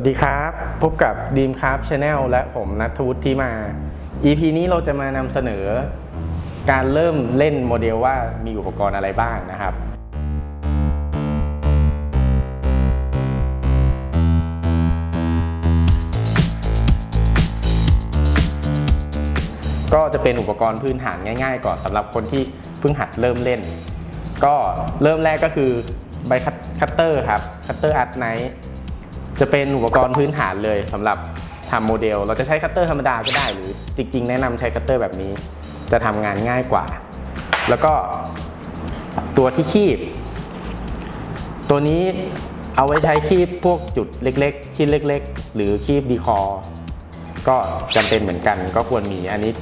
วัสดีครับ พบกับ Dream Craft Channel และผมนัทวุฒิที่มา EP นี้เราจะมานำเสนอ การเริ่มเล่นโมเดลว่ามีอุปกรณ์อะไรบ้างนะครับ ก็จะเป็นอุปกรณ์พื้นฐานง่าย ๆ ก่อนสำหรับคนที่เพิ่งหัดเริ่มเล่น ก็เริ่มแรกก็คือใบคัตเตอร์ครับคัตเตอร์อัดไนท์ จะเป็นอุปกรณ์พื้นฐานเลยสำหรับทำโมเดล เราจะใช้คัตเตอร์ธรรมดาก็ได้หรือจริงๆ แนะนำใช้คัตเตอร์แบบนี้ จะทำงานง่ายกว่า แล้วก็ตัวที่คีบ ตัวนี้เอาไว้ใช้คีบพวกจุดเล็กๆ ชิ้นเล็ก ๆ หรือคีบดีคอร์ก็จำเป็นเหมือนกันก็ควรมีอันนี้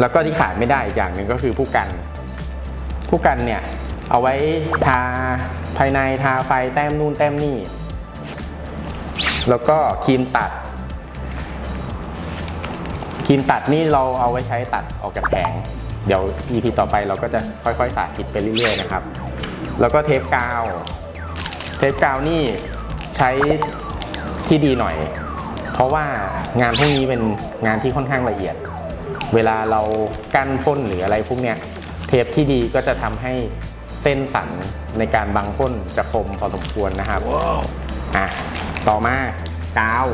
แล้วก็ที่ขาดไม่ได้อีกอย่างหนึ่งก็คือผู้กัน ผู้กันเนี่ยเอาไว้ทา ภายในทาไฟแต้มนู่นแต้มนี่ แล้วก็ครีมตัด ครีมตัดนี่เราเอาไว้ใช้ตัดออกจากแผง เดี๋ยว EP ต่อไปเราก็จะค่อยๆ สาธิตไปเรื่อยๆนะครับ แล้วก็เทปกาว เทปกาวนี่ใช้ที่ดีหน่อย เพราะว่างานพวกนี้เป็นงานที่ค่อนข้างละเอียด เวลาเรากั้นพ่นหรืออะไรพวกเนี้ย เทปที่ดีก็จะทำให้ เส้นสันในการบังพ่นจะคมพอสมควรนะครับอะต่อมากาว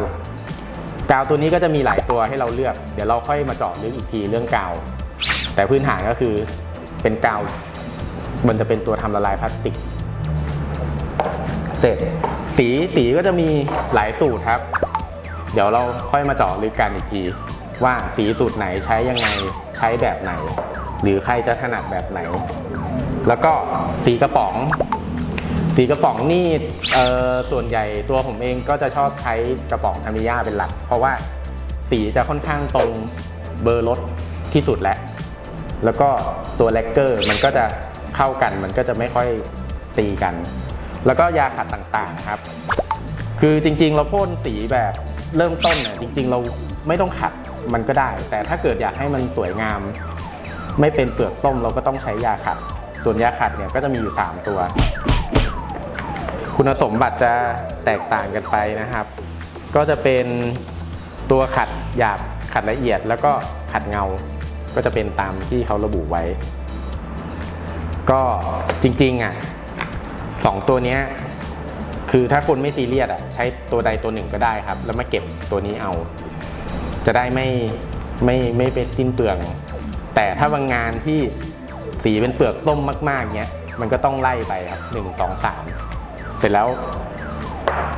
กาวตัวนี้ก็จะมีหลายตัวให้เราเลือก เดี๋ยวเราค่อยมาเจาะลึกอีกทีเรื่องกาว แต่พื้นฐานก็คือเป็นกาว มันจะเป็นตัวทำละลายพลาสติก เสร็จ สีสีก็จะมีหลายสูตรครับ เดี๋ยวเราค่อยมาเจาะลึกกันอีกที ว่าสีสูตรไหนใช้ยังไงใช้แบบไหน หรือใครจะถนัดแบบไหน แล้วก็สีกระป๋อง สีกระป๋องนี่ส่วนใหญ่ตัวผมเองก็จะชอบใช้กระป๋องทามิยาเป็นหลัก เพราะว่าสีจะค่อนข้างตรงเบอร์รถที่สุดแล้ว แล้วก็ตัวแลกเกอร์มันก็จะเข้ากันมันก็จะไม่ค่อยตีกัน แล้วก็ยาขัดต่างๆครับ คือจริงๆ เราพ่นสีแบบเริ่มต้นเนี่ยจริง ๆ เราไม่ต้องขัดมันก็ได้ แต่ถ้าเกิดอยากให้มันสวยงาม ไม่เป็นเปลือกส้มเราก็ต้องใช้ยาขัด ส่วนยาขัดเนี่ยก็จะมีอยู่ 3 ตัว คุณสมบัติจะแตกต่างกันไปนะครับ ก็จะเป็นตัวขัดหยาบขัดละเอียด แล้วก็ขัดเงา ก็จะเป็นตามที่เขาระบุไว้ ก็จริงๆอะสองตัวนี้คือถ้าคนไม่ซีเรียสอะใช้ตัวใดตัวหนึ่งก็ได้ครับ แล้วมาเก็บตัวนี้เอา จะได้ไม่ไม่ไม่เป็นสิ้นเปลือง แต่ถ้าบางงานที่ สีเป็นเปลือกส้มมากๆเนี้ยมันก็ต้องไล่ไปครับหนึ่งสองสามเสร็จแล้ว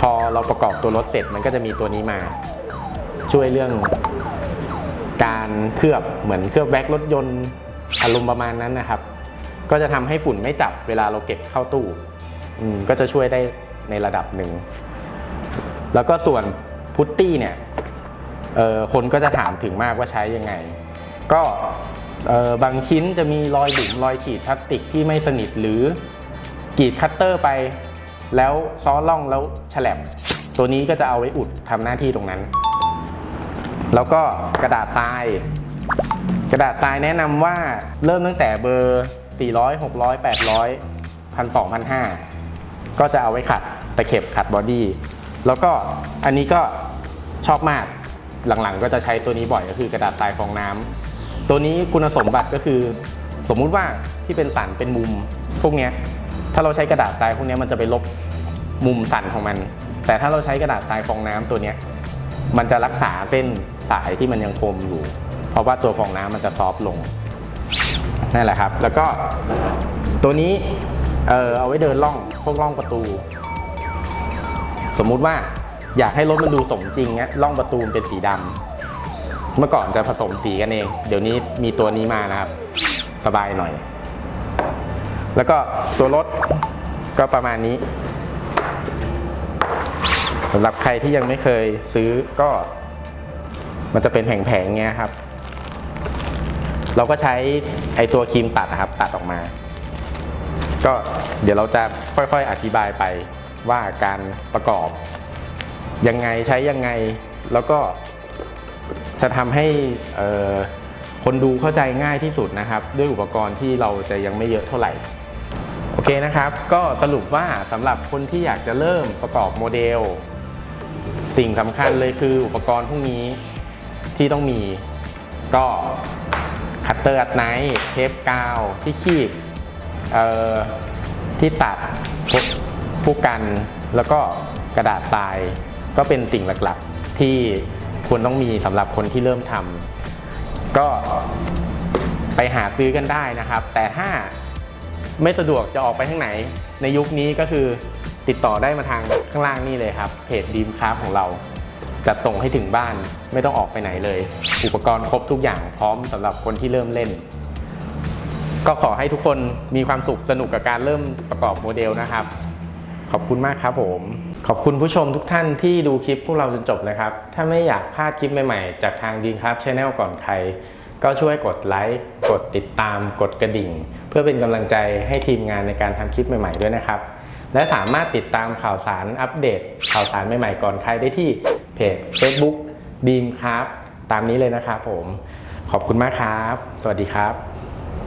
พอเราประกอบตัวรถเสร็จมันก็จะมีตัวนี้มา ช่วยเรื่องการเคลือบเหมือนเคลือบแว็กรถยนต์อารมณ์ประมาณนั้นนะครับ ก็จะทำให้ฝุ่นไม่จับเวลาเราเก็บเข้าตู้ก็จะช่วยได้ในระดับหนึ่ง แล้วก็ส่วนพุตตี้เนี่ยคนก็จะถามถึงมากว่าใช้ยังไง ก็ บางชิ้นจะมีรอยบุ๋มรอยฉีดพลาสติกที่ไม่สนิทหรือกรีดคัตเตอร์ไป แล้วซ้อล่องแล้วฉลบตัวนี้ก็จะเอาไว้อุดทำหน้าที่ตรงนั้น แล้วก็กระดาษทราย กระดาษทรายแนะนำว่าเริ่มตั้งแต่เบอร์ 400 600 800 1,200 1,500 ก็จะเอาไว้ขัดตะเข็บขัดบอดี้แล้วก็อันนี้ก็ชอบมากหลังๆ ก็จะใช้ตัวนี้บ่อยก็คือกระดาษทรายฟองน้ำ ตัวนี้คุณสมบัติก็คือ สมมุติว่าที่เป็นสันเป็นมุม พวกนี้ถ้าเราใช้กระดาษทรายพวกนี้มันจะไปลบมุมสันของมัน แต่ถ้าเราใช้กระดาษทรายฟองน้ำตัวนี้มันจะรักษาเส้นสายที่มันยังคมอยู่ เพราะว่าตัวฟองน้ำมันจะซอฟต์ลงนั่นแหละครับ แล้วก็ตัวนี้เออเอาไว้เดินล่องพวกล่องประตู สมมุติว่าอยากให้รถมันดูสมจริงเนี้ยล่องประตูมันเป็นสีดำ เมื่อก่อนจะผสมสีกันเอง เดี๋ยวนี้มีตัวนี้มานะครับ สบายหน่อย แล้วก็ตัวรถก็ประมาณนี้สำหรับใครที่ยังไม่เคยซื้อก็ มันจะเป็นแผงๆเงี้ยครับ เราก็ใช้ไอตัวครีมตัดนะครับ ตัดออกมา ก็เดี๋ยวเราจะค่อยๆ อธิบายไปว่าการประกอบ ยังไงใช้ยังไงแล้วก็ จะทำให้คนดูเข้าใจง่ายที่สุดนะครับ ด้วยอุปกรณ์ที่เราจะยังไม่เยอะเท่าไหร่โอเคนะครับ ก็สรุปว่าสำหรับคนที่อยากจะเริ่มประกอบโมเดล สิ่งสำคัญเลยคืออุปกรณ์พวกนี้ที่ต้องมีก็คัตเตอร์อัดไนท์เทปกาวที่คีบที่ตัดผู้กัน แล้วก็กระดาษทราย ก็เป็นสิ่งหลักๆที่ ควรต้องมีสำหรับคนที่เริ่มทำก็ไปหาซื้อกันได้นะครับ แต่ถ้าไม่สะดวกจะออกไปทางไหน ในยุคนี้ก็คือติดต่อได้มาทางข้างล่างนี่เลยครับเพจดีมคราฟของเราจัดส่งให้ถึงบ้านไม่ต้องออกไปไหนเลย อุปกรณ์ครบทุกอย่างพร้อมสำหรับคนที่เริ่มเล่น ก็ขอให้ทุกคนมีความสุขสนุกกับการเริ่มประกอบโมเดลนะครับ ขอบคุณมากครับผม ขอบคุณผู้ชมทุกท่านที่ดูคลิปพวกเราจนจบนะครับ ถ้าไม่อยากพลาดคลิปใหม่ๆ จากทางดีนครับช anel ก่อนใคร ก็ช่วยกดไลค์กดติดตาม กดกระดิ่ง เพื่อเป็นกำลังใจให้ทีมงานในการทำคลิปใหม่ๆด้วยนะครับ และสามารถติดตามข่าวสารอัปเดต ข่าวสารใหม่ๆก่อนใครได้ที่เพจ Facebook ดีมครับ ตามนี้เลยนะครับผม ขอบคุณมากครับ สวัสดีครับ